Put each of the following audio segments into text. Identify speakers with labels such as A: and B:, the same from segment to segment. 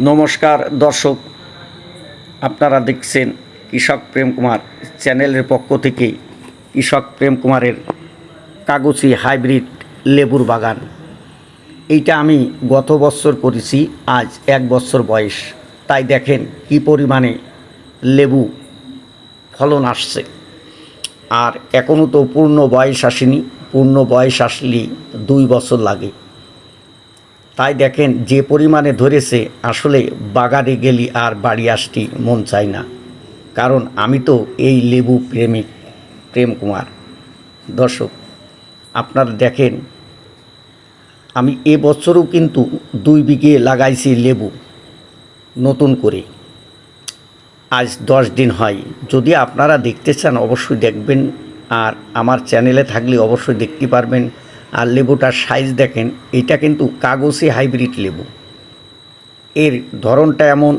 A: নমস্কার, দর্শক, আপনারা দেখছেন কৃষক প্রেম কুমার চ্যানেলের পক্ষ থেকে কৃষক প্রেম কুমারের কাগজি হাইব্রিড লেবুর বাগান। এইটা আমি গত বছর করেছি, আজ এক বছর বয়স। তাই দেখেন কি পরিমাণে লেবু ফলন আসছে। আর এখনও তো পূর্ণ বয়স আসেনি, পূর্ণ বয়স আসলেই দুই বছর লাগে। তাই দেখেন যে পরিমাণে ধরেছে, আসলে বাগানে গেলি আর বাড়ি আসতে মন চায় না। কারণ আমি তো এই লেবু প্রেমিক, প্রেম কুমার। দর্শক, আপনারা দেখেন, আমি এবছরও কিন্তু দুই বিঘে লাগাইছি লেবু, নতুন করে। আজ দশ দিন হয়। যদি আপনারা দেখতে চান, অবশ্যই দেখবেন। আর আমার চ্যানেলে থাকলে অবশ্যই দেখতে পারবেন। আর লেবুটার সাইজ দেখেন, এটা কিন্তু কাগজে হাইব্রিড লেবু। এর ধরনটা এমন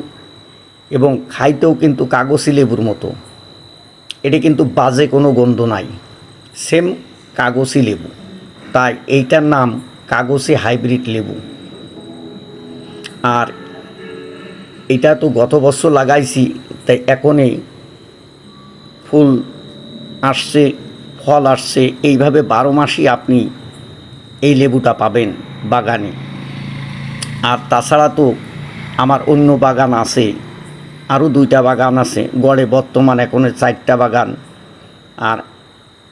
A: এবং খাইতেও কিন্তু কাগজি লেবুর মতো। এটা কিন্তু বাজে কোনো গন্ধ নাই। সেম কাগজি লেবু। তাই এইটার নাম কাগজে হাইব্রিড লেবু। আর এটা তো গত বছর লাগাইছি, তাই এখনই ফুল আসছে, ফল আসছে, এইভাবে বারো মাসই আপনি এই লেবুটা পাবেন বাগানে। আর তাছাড়া তো আমার অন্য বাগান আছে, আরও দুইটা বাগান আছে, গড়ে বর্তমান এখন চারটা বাগান। আর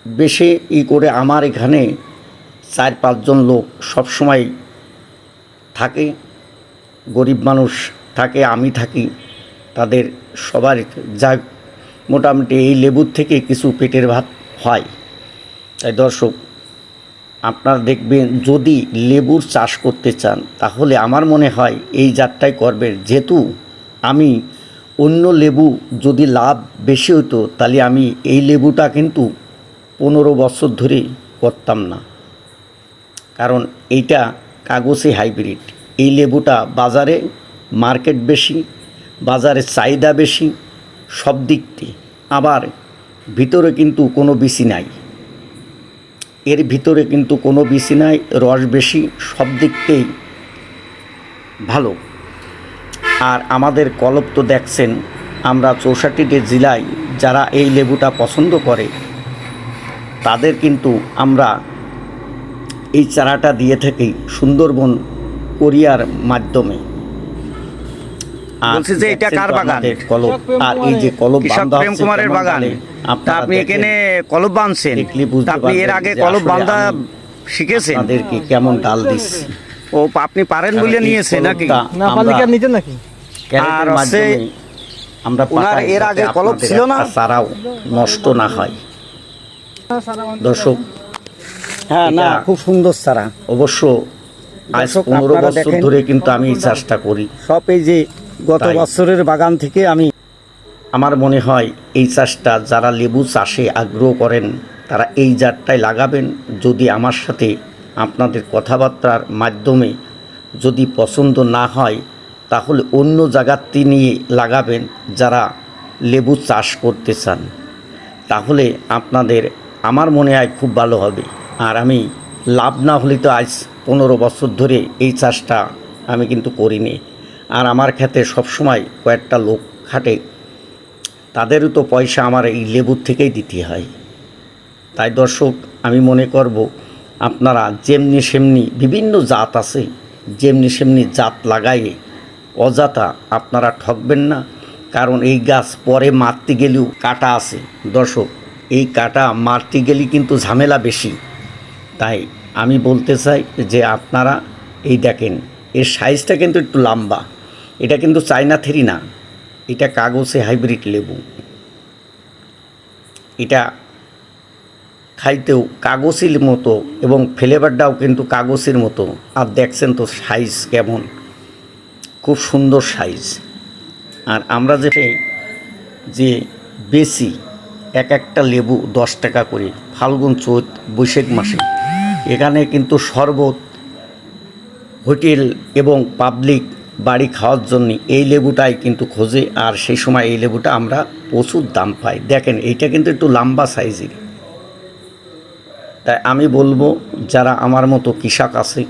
A: বেশি ই করে আমার এখানে চার পাঁচজন লোক সবসময় থাকে, গরিব মানুষ থাকে, আমি থাকি, তাদের সবার যা মোটামুটি এই লেবুর থেকে কিছু পেটের ভাত হয়। তাই দর্শক আপনারা দেখবেন যদি লেবুর চাষ করতে চান, তাহলে আমার মনে হয় এই জাতটাই করবেন। যেহেতু আমি অন্য লেবু যদি লাভ বেশি হতো তাহলে আমি এই লেবুটা কিন্তু পনেরো বছর ধরে করতাম না। কারণ এইটা কাগজে হাইব্রিড। এই লেবুটা বাজারে মার্কেট বেশি বাজারে চাহিদা বেশি, সব দিক আবার ভিতরে কিন্তু কোনো বিসি নাই। এর ভিতরে কিন্তু কোনো বিসি নাই, রস বেশি, সব দিকতেই ভালো। আর আমাদের কলপ তো দেখছেন, আমরা চৌষট্টিটি জেলায় যারা এই লেবুটা পছন্দ করে, তাদের কিন্তু আমরা এই চারাটা দিয়ে থাকি সুন্দরবন কোরিয়ার মাধ্যমে।
B: বলছি যে এটা কার বাগান?
A: আর এই যে
B: কৃষক প্রেম কুমারের বাগান। তা আপনি এখানে কলব বাঁধছেন আপনি এর আগে কলব বাঁধা শিখেছেন?
A: আপনাদেরকে কেমন ডাল দিচ্ছি
B: ও আপনি পারেন বলে নিয়েছেন নাকি?
C: না পালিকার নিতে নাকি?
B: আর
A: মাধ্যমে আমরা
B: ওনার এর আগে
A: আপনাদের
B: ছিল না?
A: চারাও নষ্ট না হয়। দর্শক
B: হ্যাঁ না। খুব সুন্দর সারা।
A: অবশ্য আজ পনেরো বছর ধরে কিন্তু আমি এই চাষটা করি।
B: সব এই যে গত বছরের বাগান থেকে আমি
A: আমার মনে হয় এই চাষটা যারা লেবু চাষে আগ্রহ করেন তারা এই জাতটাই লাগাবেন। যদি আমার সাথে আপনাদের কথাবার্তার মাধ্যমে যদি পছন্দ না হয় তাহলে অন্য জায়গাতে নিয়ে লাগাবেন যারা লেবু চাষ করতে চান। তাহলে আপনাদের আমার মনে হয় খুব ভালো হবে। আর আমি লাভ না হলে তো আজ পনেরো বছর ধরে এই চাষটা আমি কিন্তু করিনি। আর আমার ক্ষেতে সবসময় কয়েকটা লোক খাটে, তাদেরও তো পয়সা আমার এই লেবুর থেকেই দিতে হয়। তাই দর্শক, আমি মনে করব, আপনারা যেমনি সেমনি বিভিন্ন জাত আছে, যেমনি সেমনি জাত লাগাইয়ে অযথা আপনারা ঠকবেন না, কারণ এই গাছ পরে মারতে গেলেও কাটা আছে। দর্শক, এই কাটা মারতে গেলে কিন্তু ঝামেলা বেশি। তাই আমি বলতে চাই যে আপনারা, এই দেখেন, এর সাইজটা কিন্তু একটু লম্বা। এটা কিন্তু চায়না থেরি না, এটা কাগজে হাইব্রিড লেবু। এটা খাইতেও কাগজের মতো এবং ফ্লেভারটাও কিন্তু কাগজের মতো। আর দেখছেন তো সাইজ কেমন, খুব সুন্দর সাইজ। আর আমরা যে যে বেশি এক একটা লেবু দশ টাকা করে, ফাল্গুন চৈত, বৈশাখ মাসে, এখানে কিন্তু শরবত, হোটেল এবং পাবলিক বাড়ি খাওয়ার জন্য এই লেবুটাই কিন্তু খোঁজে, আর সেই সময় এই লেবুটা আমরা প্রচুর দাম পাই। দেখেন, এইটা কিন্তু একটু লম্বা সাইজের তাই আমি বলব, যারা আমার মতো কৃষক আছে,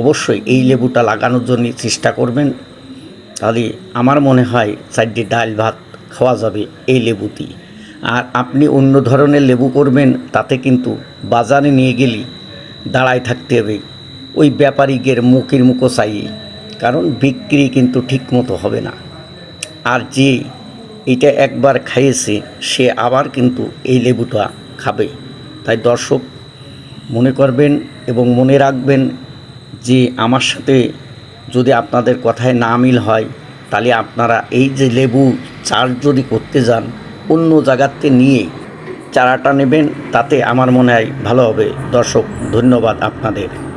A: অবশ্যই এই লেবুটা লাগানোর জন্য চেষ্টা করবেন। তাহলে আমার মনে হয় চারটি ডাল ভাত খাওয়া যাবে এই লেবুটি আর আপনি অন্য ধরনের লেবু করবেন, তাতে কিন্তু বাজারে নিয়ে গেলে দাঁড়ায় থাকতে হবে। ওই ব্যাপারীদের মুখের মুখো চাইয়ে কারণ বিক্রি কিন্তু ঠিক মতো হবে না। আর যে এটা একবার খাইয়েছে, সে আবার কিন্তু এই লেবুটা খাবে। তাই দর্শক, মনে করবেন এবং মনে রাখবেন যে আমার সাথে যদি আপনাদের কথায় না মিল হয়, তাহলে আপনারা এই যে লেবু চাষ যদি করতে যান, অন্য জায়গাতে নিয়ে চারাটা নেবেন, তাতে আমার মনে হয় ভালো হবে। দর্শক, ধন্যবাদ আপনাদের।